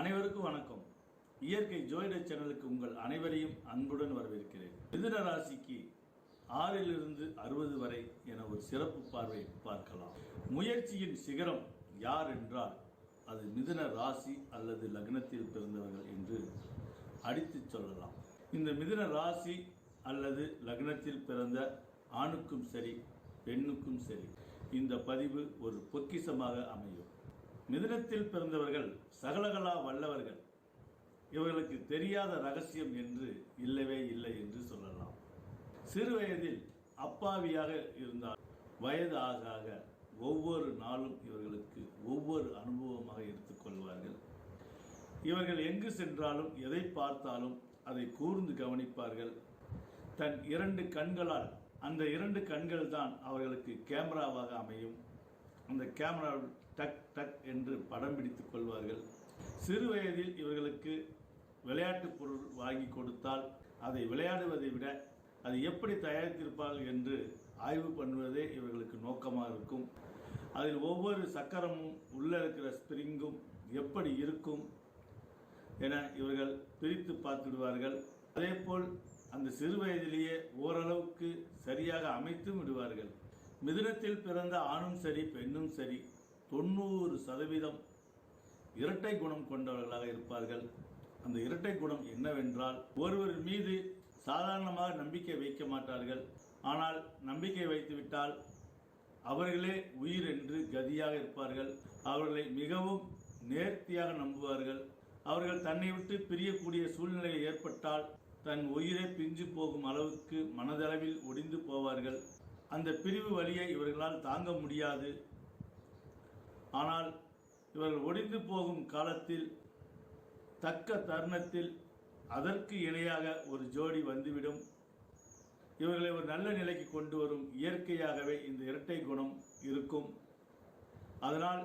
அனைவருக்கும் வணக்கம். இயற்கை ஜோதிட சேனலுக்கு உங்கள் அனைவரையும் அன்புடன் வரவேற்கிறேன். மிதுன ராசிக்கு ஆறிலிருந்து அறுபது வரை என ஒரு சிறப்பு பார்வை பார்க்கலாம். முயற்சியின் சிகரம் யார் என்றால் அது மிதுன ராசி அல்லது லக்னத்தில் பிறந்தவர்கள் என்று அடித்துச் சொல்லலாம். இந்த மிதுன ராசி அல்லது லக்னத்தில் பிறந்த ஆணுக்கும் சரி பெண்ணுக்கும் சரி இந்த பதிவு ஒரு பொக்கிஷமாக அமையும். மிதுனத்தில் பிறந்தவர்கள் சகலகலா வல்லவர்கள். இவர்களுக்கு தெரியாத ரகசியம் என்று இல்லவே இல்லை என்று சொல்லலாம். சிறு வயதில் அப்பாவியாக இருந்தால் வயது ஆக ஆக ஒவ்வொரு நாளும் இவர்களுக்கு ஒவ்வொரு அனுபவமாக எடுத்துக்கொள்வார்கள் இவர்கள் எங்கு சென்றாலும் எதை பார்த்தாலும் அதை கூர்ந்து கவனிப்பார்கள். தன் இரண்டு கண்களால் அந்த இரண்டு கண்கள் தான் அவர்களுக்கு கேமராவாக அமையும். அந்த கேமரா டக் டக் என்று படம் பிடித்துக் கொள்வார்கள். சிறு வயதில் இவர்களுக்கு விளையாட்டுப் பொருள் வாங்கி கொடுத்தால் அதை விளையாடுவதை விட அது எப்படி தயாரித்திருப்பார்கள் என்று ஆய்வு பண்ணுவதே இவர்களுக்கு நோக்கமாக இருக்கும். அதில் ஒவ்வொரு சக்கரமும் உள்ளே இருக்கிற ஸ்பிரிங்கும் எப்படி இருக்கும் என இவர்கள் பிரித்து பார்த்துடுவார்கள் அதேபோல் அந்த சிறு வயதிலேயே ஓரளவுக்கு சரியாக அமைத்தும் விடுவார்கள். மிதுனத்தில் பிறந்த ஆணும் சரி பெண்ணும் சரி தொண்ணூறு சதவீதம் இரட்டை குணம் கொண்டவர்களாக இருப்பார்கள். அந்த இரட்டை குணம் என்னவென்றால் ஒருவர் மீது சாதாரணமாக நம்பிக்கை வைக்க மாட்டார்கள். ஆனால் நம்பிக்கை வைத்துவிட்டால் அவர்களே உயிர் என்று கதியாக இருப்பார்கள். அவர்களை மிகவும் நேர்த்தியாக நம்புவார்கள். அவர்கள் தன்னை விட்டு பிரியக்கூடிய சூழ்நிலை ஏற்பட்டால் தன் உயிரை பிஞ்சு போகும் அளவுக்கு மனதளவில் ஒடிந்து போவார்கள். அந்த பிரிவு வழியை இவர்களால் தாங்க முடியாது. ஆனால் இவர்கள் ஒடிந்து போகும் காலத்தில் தக்க தருணத்தில் அதற்கு இணையாக ஒரு ஜோடி வந்துவிடும். இவர்களை ஒரு நல்ல நிலைக்கு கொண்டு வரும் இயற்கையாகவே இந்த இரட்டை குணம் இருக்கும். அதனால்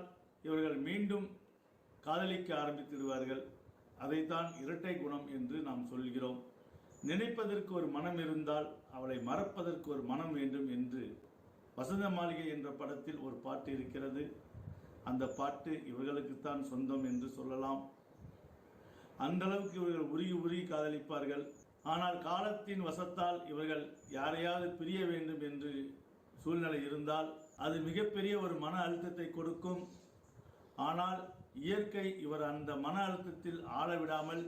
இவர்கள் மீண்டும் காதலிக்க ஆரம்பித்துடுவார்கள். அதைத்தான் இரட்டை குணம் என்று நாம் சொல்கிறோம். நினைப்பதற்கு ஒரு மனம் இருந்தால் அவளை மறப்பதற்கு ஒரு மனம் வேண்டும் என்று வசந்த மாளிகை என்ற படத்தில் ஒரு பாட்டு இருக்கிறது. அந்த பாட்டு இவர்களுக்குத்தான் சொந்தம் என்று சொல்லலாம். அந்த அளவுக்கு இவர்கள் உருகி உருகி காதலிப்பார்கள். ஆனால் காலத்தின் வசத்தால் இவர்கள் யாரையாவது பிரிய வேண்டும் என்று சூழ்நிலை இருந்தால் அது மிகப்பெரிய ஒரு மன அழுத்தத்தை கொடுக்கும். ஆனால் இயற்கை இவர் அந்த மன அழுத்தத்தில் ஆளவிடாமல்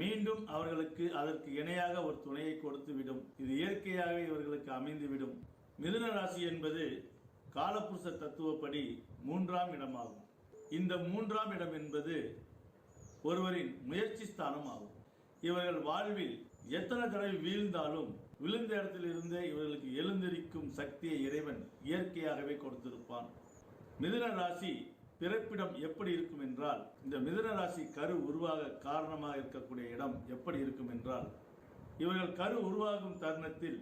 மீண்டும் அவர்களுக்கு அதற்கு இணையாக ஒரு துணையை கொடுத்துவிடும் இது இயற்கையாக இவர்களுக்கு அமைந்துவிடும் மிதுன ராசி என்பது காலப்புருஷ தத்துவப்படி மூன்றாம் இடமாகும். இந்த மூன்றாம் இடம் என்பது ஒருவரின் முயற்சி ஸ்தானம் ஆகும் இவர்கள் வாழ்வில் எத்தனை தடவை வீழ்ந்தாலும் விழுந்த இடத்திலிருந்தே இவர்களுக்கு எழுந்திருக்கும் சக்தியை இறைவன் இயற்கையாகவே கொடுத்திருப்பான். மிதுன ராசி பிறப்பிடம் எப்படி இருக்கும் என்றால் இந்த மிதுன ராசி கரு உருவாக காரணமாக இருக்கக்கூடிய இடம் எப்படி இருக்கும் என்றால் இவர்கள் கரு உருவாகும் தருணத்தில்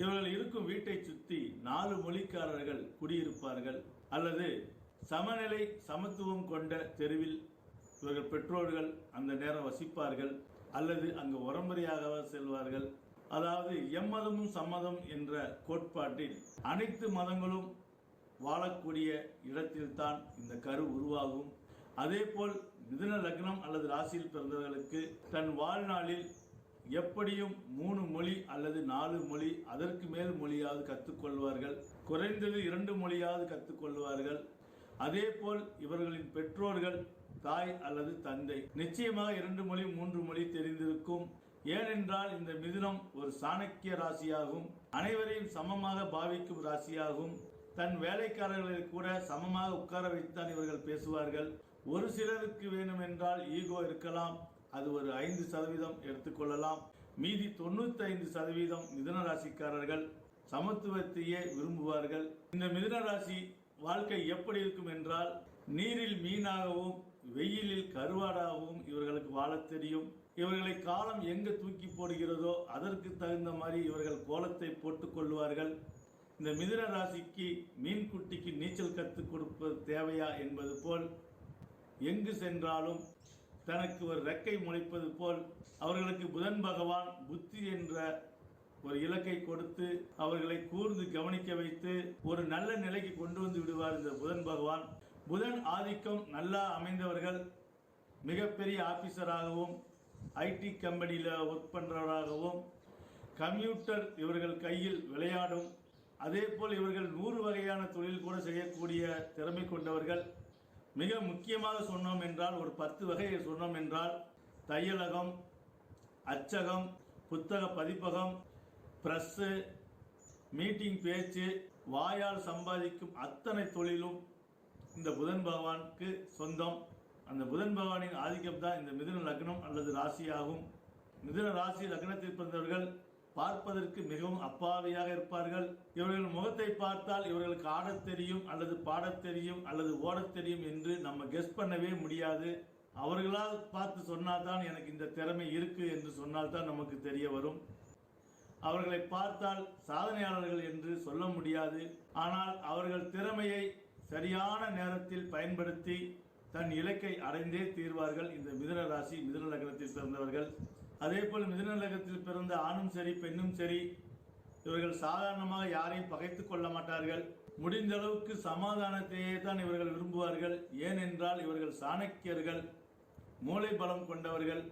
இவர்கள் இருக்கும் வீட்டை சுற்றி நாலு மொழிக்காரர்கள் குடியிருப்பார்கள். அல்லது சமநிலை சமத்துவம் கொண்ட தெருவில் இவர்கள் பெற்றோர்கள் அந்த நேரம் வசிப்பார்கள் அல்லது அங்கு உரம்பரையாக செல்வார்கள். அதாவது எம்மதமும் சம்மதம் என்ற கோட்பாட்டில் அனைத்து மதங்களும் வாழக்கூடிய இடத்தில்தான் இந்த கரு உருவாகும். அதேபோல் மிதுன லக்னம் அல்லது ராசியில் பிறந்தவர்களுக்கு தன் வாழ்நாளில் எப்படியும் மூணு மொழி அல்லது நாலு மொழி அதற்கு மேல் மொழியாவது கற்றுக்கொள்வார்கள் குறைந்தது இரண்டு மொழியாவது கற்றுக்கொள்வார்கள் அதேபோல் இவர்களின் பெற்றோர்கள் தாய் அல்லது தந்தை. நிச்சயமாக இரண்டு மொழி மூன்று மொழி தெரிந்திருக்கும். ஏனென்றால் இந்த மிதுனம் ஒரு சாணக்கிய ராசியாகும். அனைவரையும் சமமாக பாவிக்கும் ராசியாகும். தன் வேலைக்காரர்களை கூட சமமாக உட்கார வைத்துதான் இவர்கள் பேசுவார்கள். ஒரு சிலருக்கு வேண்டுமென்றால் ஈகோ இருக்கலாம். அது ஒரு ஐந்து சதவீதம் எடுத்துக்கொள்ளலாம். மீதி தொண்ணூத்தி ஐந்து சதவீதம் மிதுன ராசிக்காரர்கள் சமத்துவத்தையே விரும்புவார்கள். இந்த மிதுன ராசி வாழ்க்கை எப்படி இருக்கும் என்றால் நீரில் மீனாகவும் வெயிலில் கருவாடாகவும் இவர்களுக்கு வாழத் தெரியும். இவர்களை காலம் எங்கு தூக்கி போடுகிறதோ அதற்கு தகுந்த மாதிரி இவர்கள் கோலத்தை போட்டுக் கொள்வார்கள். இந்த மிதுன ராசிக்கு மீன் குட்டிக்கு நீச்சல் கற்றுக் கொடுப்பது தேவையா என்பது போல் எங்கு சென்றாலும் தனக்கு ஒரு ரெக்கை முளைப்பது போல் அவர்களுக்கு புதன் பகவான் புத்தி என்ற ஒரு இலக்கை கொடுத்து அவர்களை கூர்ந்து கவனிக்க வைத்து ஒரு நல்ல நிலைக்கு கொண்டு வந்து விடுவார் இந்த புதன் பகவான். புதன் ஆதிக்கம் நல்லா அமைந்தவர்கள் மிகப்பெரிய ஆபீசராகவும் ஐடி கம்பெனியில் ஒர்க் பண்ணுறவராகவும் கம்ப்யூட்டர் இவர்கள் கையில் விளையாடும் அதே போல் இவர்கள் நூறு வகையான தொழில் கூட செய்யக்கூடிய திறமை கொண்டவர்கள். மிக முக்கியமாக சொன்னோம் என்றால் ஒரு பத்து வகையை சொன்னோம் என்றால் தையலகம் அச்சகம் புத்தக பதிப்பகம் பிரஸ்ஸு மீட்டிங் பேச்சு வாயால் சம்பாதிக்கும் அத்தனை தொழிலும் இந்த புதன் பகவானுக்கு சொந்தம். அந்த புதன் பகவானின் ஆதிக்கம் தான் இந்த மிதுன லக்னம் அல்லது ராசியாகும். மிதுன ராசி லக்னத்தில் பிறந்தவர்கள் பார்ப்பதற்கு மிகவும் அப்பாவியாக இருப்பார்கள். இவர்கள் முகத்தை பார்த்தால் இவர்களுக்கு ஆடத் தெரியும் அல்லது பாடத் தெரியும் அல்லது ஓடத் தெரியும் என்று நம்ம கெஸ் பண்ணவே முடியாது. அவர்களால் பார்த்து சொன்னால்தான் எனக்கு இந்த திறமை இருக்கு என்று சொன்னால்தான் நமக்கு தெரிய வரும். அவர்களை பார்த்தால் சாதனையாளர்கள் என்று சொல்ல முடியாது. ஆனால் அவர்கள் திறமையை சரியான நேரத்தில் பயன்படுத்தி தன் இலக்கை அடைந்தே தீர்வார்கள் இந்த மிதுன ராசி மிதுன லக்னத்தில் பிறந்தவர்கள். அதே போல் மிதினலகத்தில் பிறந்த ஆணும் சரி பெண்ணும் சரி இவர்கள் சாதாரணமாக யாரையும் பகைத்துக் கொள்ள மாட்டார்கள். முடிந்த அளவுக்கு சமாதானத்தையே தான் இவர்கள் விரும்புவார்கள். ஏனென்றால் இவர்கள் சாணக்கியர்கள் மூளை பலம் கொண்டவர்கள்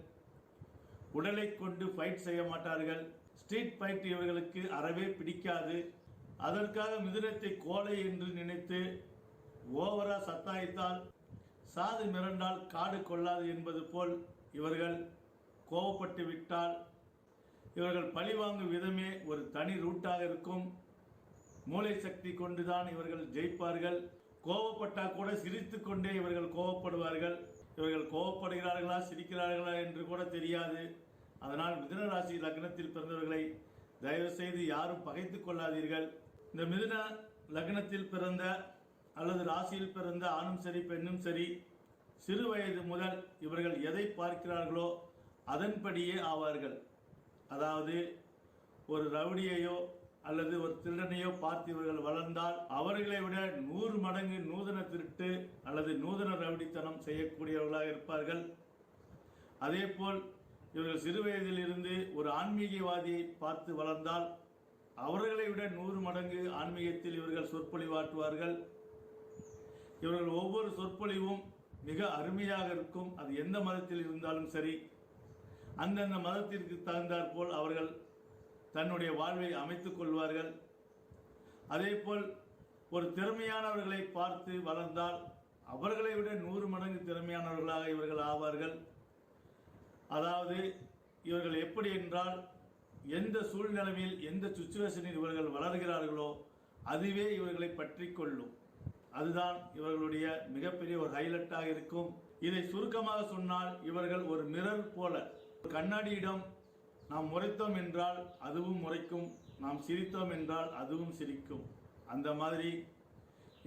உடலை கொண்டு ஃபைட் செய்ய மாட்டார்கள். ஸ்ட்ரீட் ஃபைட் இவர்களுக்கு அறவே பிடிக்காது. அதற்காக மிதுனத்தை கோலை என்று நினைத்து ஓவரா சத்தாய்த்தால் சாது மிரண்டால் காடு கொள்ளாது என்பது போல் இவர்கள் கோவப்பட்டு விட்டால் இவர்கள் பழிவாங்கும் விதமே ஒரு தனி ரூட்டாக இருக்கும். மூளை சக்தி கொண்டுதான் இவர்கள் ஜெயிப்பார்கள். கோவப்பட்டா கூட சிரித்துக் கொண்டே இவர்கள் கோவப்படுவார்கள். இவர்கள் கோவப்படுகிறார்களா சிரிக்கிறார்களா என்று கூட தெரியாது. அதனால் மிதுன ராசி லக்னத்தில் பிறந்தவர்களை தயவு செய்து யாரும் பகைத்துக் கொள்ளாதீர்கள். இந்த மிதுன லக்னத்தில் பிறந்த அல்லது ராசியில் பிறந்த ஆணும் சரி பெண்ணும் சரி சிறு வயது முதல் இவர்கள் எதை பார்க்கிறார்களோ அதன்படியே ஆவார்கள். அதாவது ஒரு ரவுடியையோ அல்லது ஒரு திருடனையோ பார்த்து இவர்கள் வளர்ந்தால் அவர்களை விட நூறு மடங்கு நூதன திருட்டு அல்லது நூதன ரவுடித்தனம் செய்யக்கூடியவர்களாக இருப்பார்கள். அதேபோல் இவர்கள் சிறு வயதில் இருந்து ஒரு ஆன்மீகவாதியை பார்த்து வளர்ந்தால் அவர்களை விட நூறு மடங்கு ஆன்மீகத்தில் இவர்கள் சொற்பொழிவாற்றுவார்கள். இவர்கள் ஒவ்வொரு சொற்பொழிவும் மிக அருமையாக இருக்கும். அது எந்த மதத்தில் இருந்தாலும் சரி அந்தந்த மதத்திற்கு தகுந்தாற்போல் அவர்கள் தன்னுடைய வாழ்வை அமைத்துக் கொள்வார்கள். அதேபோல் ஒரு திறமையானவர்களை பார்த்து வளர்ந்தால் அவர்களை விட நூறு மடங்கு திறமையானவர்களாக இவர்கள் ஆவார்கள். அதாவது இவர்கள் எப்படி என்றால் எந்த சூழ்நிலையில் எந்த சுச்சுவேஷனில் இவர்கள் வளர்கிறார்களோ அதுவே இவர்களை பற்றி கொள்ளும். அதுதான் இவர்களுடைய மிகப்பெரிய ஒரு ஹைலைட்டாக இருக்கும். இதை சுருக்கமாக சொன்னால் இவர்கள் ஒரு மிரர் போல. கண்ணாடியிடம் நாம் முறைத்தோம் என்றால் அதுவும் முறைக்கும் நாம் சிரித்தோம் என்றால் அதுவும் சிரிக்கும். அந்த மாதிரி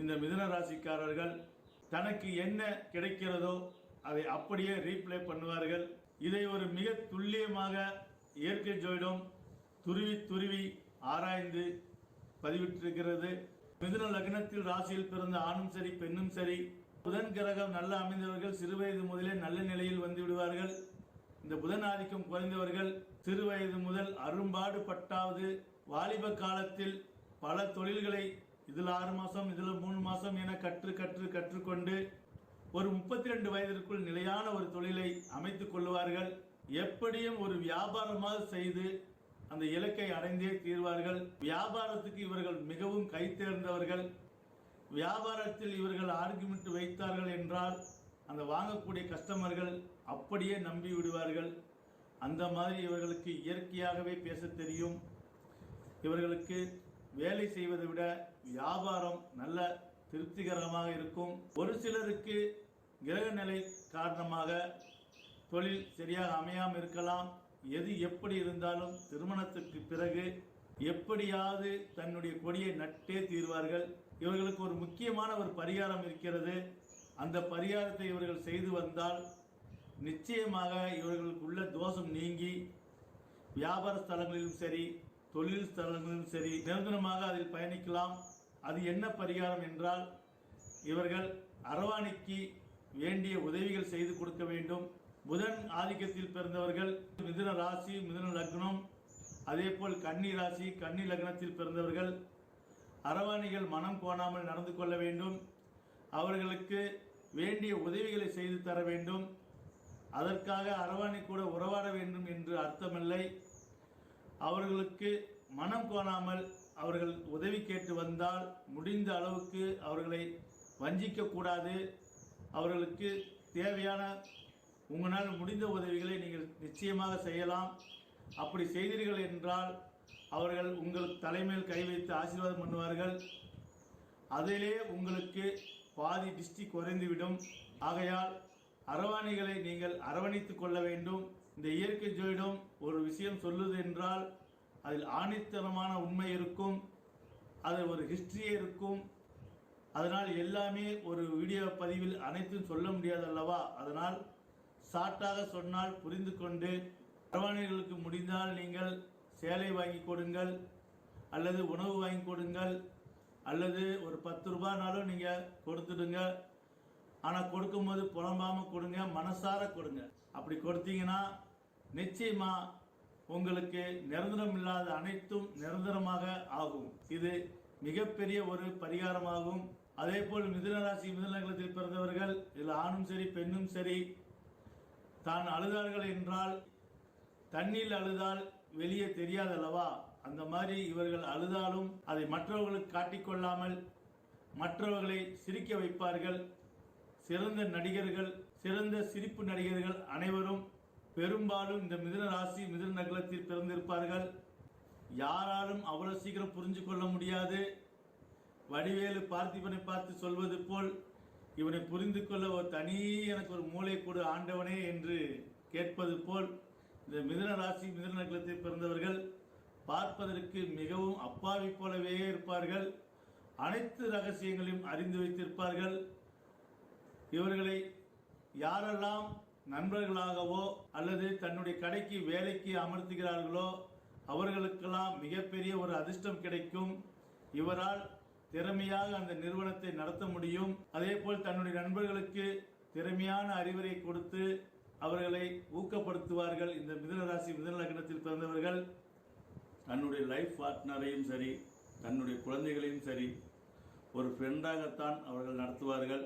இந்த மிதுன ராசிக்காரர்கள் தனக்கு என்ன கிடைக்கிறதோ அதை அப்படியே ரீப்ளே பண்ணுவார்கள். இதை ஒரு மிக துல்லியமாக இயற்கை ஜோயிடம் துருவி துருவி ஆராய்ந்து பதிவிட்டிருக்கிறது. மிதுன லக்னத்தில் ராசியில் பிறந்த ஆணும் சரி பெண்ணும் சரி. புதன் கிரகம் நல்ல அமைந்தவர்கள் சிறுவயது முதலே நல்ல நிலையில் வந்து விடுவார்கள். இந்த புதன் ஆதிக்கம் குறைந்தவர்கள் சிறுவயது முதல் அரும்பாடு பட்டாவது வாலிப காலத்தில் பல தொழில்களை இதில் ஆறு மாதம் இதில் மூணு மாதம் என கற்று கற்று கற்றுக்கொண்டு ஒரு முப்பத்தி ரெண்டு வயதிற்குள் நிலையான ஒரு தொழிலை அமைத்துக் கொள்வார்கள் எப்படியும் ஒரு வியாபாரமாக செய்து அந்த இலக்கை அடைந்தே தீர்வார்கள். வியாபாரத்துக்கு இவர்கள் மிகவும் கை தேர்ந்தவர்கள் வியாபாரத்தில் இவர்கள் ஆர்குமெண்ட் வைத்தார்கள் என்றால் அந்த வாங்கக்கூடிய கஸ்டமர்கள் அப்படியே நம்பி விடுவார்கள். அந்த மாதிரி இவர்களுக்கு இயற்கையாகவே பேசத் தெரியும். இவர்களுக்கு வேலை செய்வதை விட வியாபாரம் நல்ல திருப்திகரமாக இருக்கும். ஒரு சிலருக்கு கிரக நிலை காரணமாக தொழில் சரியாக அமையாமல் இருக்கலாம். எது எப்படி இருந்தாலும் திருமணத்துக்கு பிறகு எப்படியாவது தன்னுடைய கொடியை நட்டே தீர்வார்கள். இவர்களுக்கு ஒரு முக்கியமான ஒரு பரிகாரம் இருக்கிறது. அந்த பரிகாரத்தை இவர்கள் செய்து வந்தால் நிச்சயமாக இவர்களுக்கு உள்ள தோஷம் நீங்கி வியாபார ஸ்தலங்களிலும் சரி தொழில் ஸ்தலங்களிலும் சரி நிரந்தரமாக அதில் பயணிக்கலாம். அது என்ன பரிகாரம் என்றால் இவர்கள் அரவாணிக்கு வேண்டிய உதவிகள் செய்து கொடுக்க வேண்டும். புதன் ஆதிக்கத்தில் பிறந்தவர்கள் மிதுன ராசி மிதுன லக்னம் அதே போல் கன்னி ராசி கன்னி லக்னத்தில் பிறந்தவர்கள் அரவாணிகள் மனம் கோணாமல் நடந்து கொள்ள வேண்டும். அவர்களுக்கு வேண்டிய உதவிகளை செய்து தர வேண்டும். அதற்காக அரவாணி கூட உறவாட வேண்டும் என்று அர்த்தமில்லை. அவர்களுக்கு மனம் கோணாமல் அவர்கள் உதவி கேட்டு வந்தால் முடிந்த அளவுக்கு அவர்களை வஞ்சிக்க கூடாது. அவர்களுக்கு தேவையான உங்களால் முடிந்த உதவிகளை நீங்கள் நிச்சயமாக செய்யலாம். அப்படி செய்தீர்கள் என்றால் அவர்கள் உங்கள் தலைமையில் கை வைத்து ஆசீர்வாதம் பண்ணுவார்கள். அதிலே உங்களுக்கு பாதி டிஸ்ட்ரிக் குறைந்துவிடும். ஆகையால் அரவாணிகளை நீங்கள் அரவணைத்துக் கொள்ள வேண்டும். இந்த இயற்கை ஜோயிடம் ஒரு விஷயம் சொல்லுது என்றால் அதில் ஆணித்தனமான உண்மை இருக்கும். அது ஒரு ஹிஸ்டரியே இருக்கும். அதனால் எல்லாமே ஒரு வீடியோ பதிவில் அனைத்தும் சொல்ல முடியாது அல்லவா? அதனால் ஷார்ட்டாக சொன்னால் புரிந்து கொண்டு அரவாணிகளுக்கு முடிந்தால் நீங்கள் சேலை வாங்கி கொடுங்கள் அல்லது உணவு வாங்கி கொடுங்கள். அல்லது ஒரு பத்து ரூபாய்னாலும் நீங்கள் கொடுத்துடுங்க. ஆனால் கொடுக்கும்போது புலம்பாமல் கொடுங்க மனசார கொடுங்க. அப்படி கொடுத்தீங்கன்னா நிச்சயமா உங்களுக்கு நிரந்தரம் இல்லாத அனைத்தும் நிரந்தரமாக ஆகும். இது மிகப்பெரிய ஒரு பரிகாரமாகும். அதே போல் மிதுனராசி மிதுனகலத்தில் பிறந்தவர்கள் இதில் ஆணும் சரி பெண்ணும் சரி தான் அழுதார்கள் என்றால் தண்ணீர் அழுதால் வெளியே தெரியாதல்லவா? அந்த மாதிரி இவர்கள் அழுதாலும் அதை மற்றவர்களுக்கு காட்டிக்கொள்ளாமல் மற்றவர்களை சிரிக்க வைப்பார்கள். சிறந்த நடிகர்கள் சிறந்த சிரிப்பு நடிகர்கள் அனைவரும் பெரும்பாலும் இந்த மிதுன ராசி மிதுன நகலத்தில் பிறந்திருப்பார்கள். யாராலும் அவ்வளவு சீக்கிரம் புரிஞ்சு கொள்ள முடியாது. வடிவேலு பார்த்திபனை பார்த்து சொல்வது போல் இவனை புரிந்து கொள்ள ஒரு தனி எனக்கு ஒரு மூளை கொடு ஆண்டவனே என்று கேட்பது போல் இந்த மிதுன ராசி மிதுன நகலத்தில் பிறந்தவர்கள் பார்ப்பதற்கு மிகவும் அப்பாவி போலவே இருப்பார்கள். அனைத்து ரகசியங்களையும் அறிந்து வைத்திருப்பார்கள். இவர்களை யாரெல்லாம் நண்பர்களாகவோ அல்லது தன்னுடைய கடைக்கு வேலைக்கு அமர்த்துகிறார்களோ அவர்களுக்கெல்லாம் மிகப்பெரிய ஒரு அதிர்ஷ்டம் கிடைக்கும். இவரால் திறமையாக அந்த நிறுவனத்தை நடத்த முடியும். அதே போல் தன்னுடைய நண்பர்களுக்கு திறமையான அறிவுரை கொடுத்து அவர்களை ஊக்கப்படுத்துவார்கள். இந்த மிதனராசி மிதன லக்னத்தில் பிறந்தவர்கள். தன்னுடைய லைஃப் பார்ட்னரையும் சரி தன்னுடைய குழந்தைகளையும் சரி ஒரு ஃப்ரெண்டாகத்தான் அவர்கள் நடத்துவார்கள்.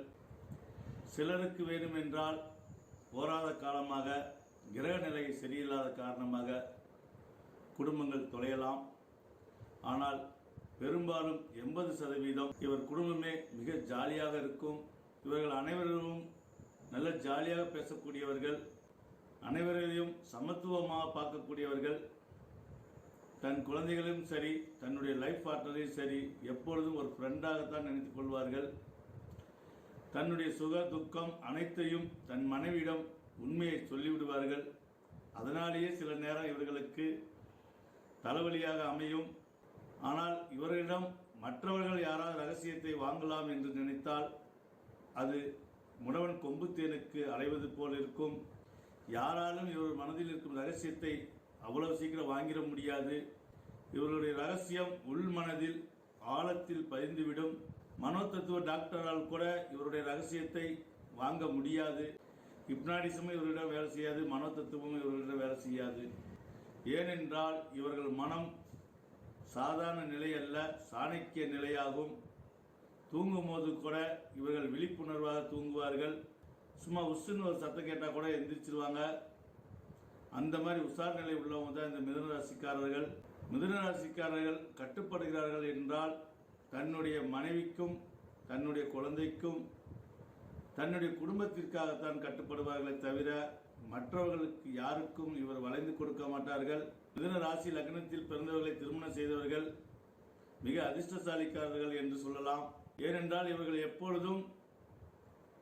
சிலருக்கு வேண்டுமென்றால் போராத காலமாக கிரக நிலை சரியில்லாத காரணமாக குடும்பங்கள் தொலையலாம். ஆனால் பெரும்பாலும் எண்பது சதவீதம் இவர் குடும்பமே மிக ஜாலியாக இருக்கும். இவர்கள் அனைவரும் நல்ல ஜாலியாக பேசக்கூடியவர்கள் அனைவரையும் சமத்துவமாக பார்க்கக்கூடியவர்கள். தன் குழந்தைகளையும் சரி தன்னுடைய லைஃப் பார்ட்னரையும் சரி எப்பொழுதும் ஒரு ஃப்ரெண்டாகத்தான் நினைத்துக் கொள்வார்கள். தன்னுடைய சுக துக்கம் அனைத்தையும் தன் மனைவியிடம் உண்மையை சொல்லிவிடுவார்கள். அதனாலேயே சில நேரம் இவர்களுக்கு தலைவலியாக அமையும். ஆனால் இவர்களிடம் மற்றவர்கள் யாராவது ரகசியத்தை வாங்கலாம் என்று நினைத்தால் அது முடவன் கொம்புத்தேனுக்கு அலைவது போல் இருக்கும். யாராலும் இவர் மனதில் இருக்கும் ரகசியத்தை அவ்வளவு சீக்கிரம் வாங்கிட முடியாது. இவர்களுடைய ரகசியம் உள்மனதில் ஆழத்தில் பதிந்துவிடும். மனோதத்துவ டாக்டரால் கூட இவருடைய ரகசியத்தை வாங்க முடியாது. ஹிப்னாடிசமும் இவர்களிடம் வேலை செய்யாது மனோதத்துவமும் இவர்களிடம் வேலை செய்யாது. ஏனென்றால் இவர்கள் மனம் சாதாரண நிலை அல்ல சாணக்கிய நிலையாகும். தூங்கும் போது கூட இவர்கள் விழிப்புணர்வாக தூங்குவார்கள். சும்மா உஸ்ஸுன்னு ஒரு சத்தம் கேட்டால் கூட எந்திரிச்சிருவாங்க. அந்த மாதிரி உஷார் நிலை உள்ளவங்க தான் இந்த மிதுன மிதுனராசிக்காரர்கள் ராசிக்காரர்கள் கட்டுப்படுகிறார்கள் என்றால் தன்னுடைய மனைவிக்கும் தன்னுடைய குழந்தைக்கும் தன்னுடைய குடும்பத்திற்காகத்தான் கட்டுப்படுவார்களே தவிர மற்றவர்களுக்கு யாருக்கும் இவர் வளைந்து கொடுக்க மாட்டார்கள். மிதுன ராசி லக்னத்தில் பிறந்தவர்களை திருமணம் செய்தவர்கள் மிக அதிர்ஷ்டசாலிக்காரர்கள் என்று சொல்லலாம். ஏனென்றால் இவர்கள் எப்பொழுதும்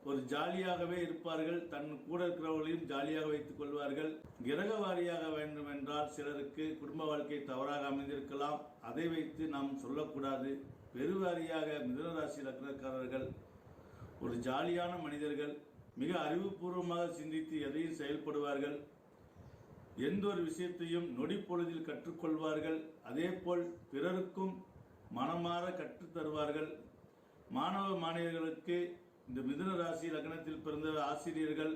ஒரு ஜாலியாகவே இருப்பார்கள். தன் கூட இருக்கிறவர்களையும் ஜாலியாக வைத்துக் கொள்வார்கள். கிரக வாரியாக வேண்டும் என்றால் சிலருக்கு குடும்ப வாழ்க்கை தவறாக அமைந்திருக்கலாம். அதை வைத்து நாம் சொல்லக்கூடாது. பெருவாரியாக மிதனராசி லக்னக்காரர்கள் ஒரு ஜாலியான மனிதர்கள் மிக அறிவுபூர்வமாக சிந்தித்து எதையும் செயல்படுவார்கள். எந்த ஒரு விஷயத்தையும் நொடி பொழுதில் கற்றுக்கொள்வார்கள். அதேபோல் பிறருக்கும் மனமாற கற்றுத் தருவார்கள் மாணவ மாணவியர்களுக்கு இந்த மிதுன ராசி லக்னத்தில் பிறந்த ஆசிரியர்கள்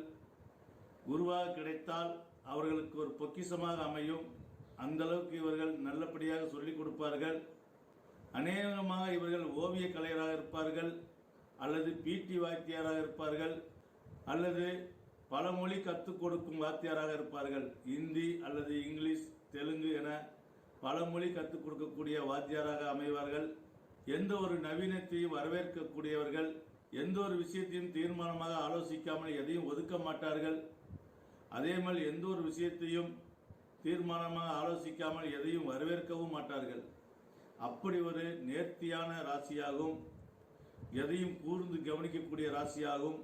குருவாக கிடைத்தால் அவர்களுக்கு ஒரு பொக்கிஷமாக அமையும். அந்த அளவுக்கு இவர்கள் நல்லபடியாக சொல்லிக் கொடுப்பார்கள். அநேகமாக இவர்கள் ஓவிய கலைஞராக இருப்பார்கள். அல்லது பிடி வாத்தியாராக இருப்பார்கள். அல்லது பல மொழி கற்றுக் கொடுக்கும் வாத்தியாராக இருப்பார்கள். இந்தி அல்லது இங்கிலீஷ் தெலுங்கு என பல மொழி கற்றுக் கொடுக்கக்கூடிய வாத்தியாராக அமைவார்கள். எந்த ஒரு நவீனத்தையும் வரவேற்கக்கூடியவர்கள் எந்த ஒரு விஷயத்தையும் தீர்மானமாக ஆலோசிக்காமல் எதையும் ஒதுக்க மாட்டார்கள். அதே மாதிரி எந்த ஒரு விஷயத்தையும் தீர்மானமாக ஆலோசிக்காமல் எதையும் வரவேற்கவும் மாட்டார்கள். அப்படி ஒரு நேர்த்தியான ராசியாகவும் எதையும் கூர்ந்து கவனிக்கக்கூடிய ராசியாகவும்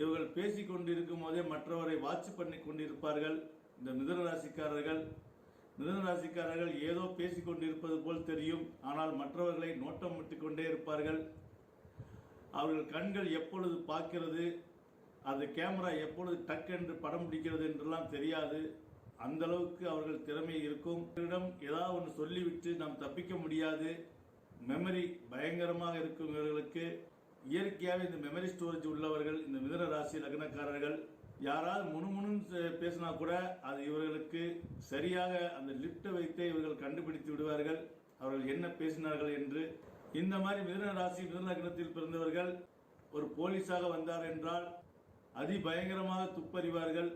இவர்கள் பேசி கொண்டிருக்கும் போதே மற்றவரை வாட்ச் பண்ணி கொண்டிருப்பார்கள். இந்த மிதுன ராசிக்காரர்கள் மிதுன ராசிக்காரர்கள் ஏதோ பேசிக் கொண்டிருப்பது போல் தெரியும். ஆனால் மற்றவர்களை நோட்டம் விட்டு கொண்டே இருப்பார்கள். அவர்கள் கண்கள் எப்பொழுது பார்க்கிறது அது கேமரா எப்பொழுது டக் என்று படம் பிடிக்கிறது என்றெல்லாம் தெரியாது. அந்த அளவுக்கு அவர்கள் திறமை இருக்கும். இவரிடம் ஏதாவது ஒன்று சொல்லிவிட்டு நாம் தப்பிக்க முடியாது. மெமரி பயங்கரமாக இருக்கும் இவர்களுக்கு. இயற்கையாகவே இந்த மெமரி ஸ்டோரேஜ் உள்ளவர்கள் இந்த மிதன ராசி லக்னக்காரர்கள் யாராவது முணுமுணுன்னு பேசினா கூட அது இவர்களுக்கு சரியாக அந்த லிப்டை வைத்தே இவர்கள் கண்டுபிடித்து விடுவார்கள். அவர்கள் என்ன பேசினார்கள் என்று இந்த மாதிரி மிதுன ராசி மிதுன லக்னத்தில் பிறந்தவர்கள் ஒரு போலீஸாக வந்தார் என்றால் அதிபயங்கரமாக துப்பறிவார்கள்.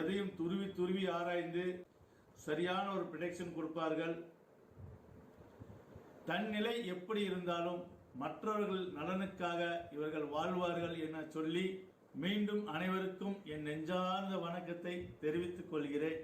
எதையும் துருவி துருவி ஆராய்ந்து சரியான ஒரு ப்ரிடக்ஷன் கொடுப்பார்கள். தன் நிலை எப்படி இருந்தாலும் மற்றவர்கள் நலனுக்காக இவர்கள் வாழ்வார்கள் என சொல்லி மீண்டும் அனைவருக்கும் என் நெஞ்சார்ந்த வணக்கத்தை தெரிவித்துக் கொள்கிறேன்.